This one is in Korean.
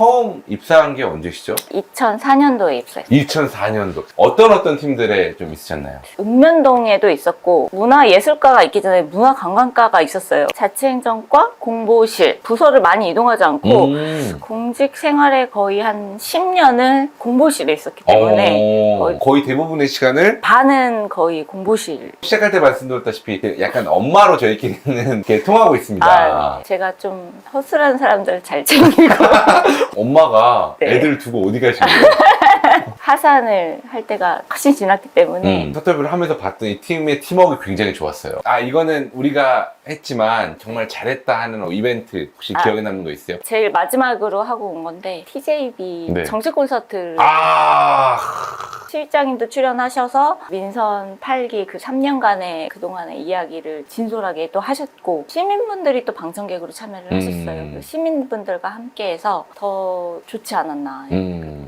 처음 입사한 게 언제시죠? 2004년도에 입사했어요. 2004년도. 어떤 어떤 팀들에 좀 있으셨나요? 읍면동에도 있었고 문화예술과가 있기 전에 문화관광과가 있었어요. 자치행정과, 공보실, 부서를 많이 이동하지 않고 음. 공직 생활에 거의 한 10년을 공보실에 있었기 때문에 어, 거의- 거의 대부분의 시간을 반은 거의 공보실. 시작할 때 말씀드렸다시피 그 약간 엄마로 저희끼리는 이렇게 통하고 있습니다. 아, 제가 좀 허술한 사람들 잘 챙기고 엄마가 네. 애들 두고 어디 가신 거예요? 하산을 할 때가 훨씬 지났기 때문에 음, 서터뷰를 하면서 봤더니 팀의 팀워크 굉장히 좋았어요. 아 이거는 우리가 했지만 정말 잘했다 하는 이벤트 혹시 아. 기억에 남는 거 있어요? 제일 마지막으로 하고 온 건데 TJB 네. 정식 콘서트를 아 실장님도 출연하셔서 민선 8기 그 3년간의 그동안의 이야기를 진솔하게 또 하셨고 시민분들이 또 방청객으로 참여를 음. 하셨어요. 그 시민분들과 함께해서 더 좋지 않았나. 음.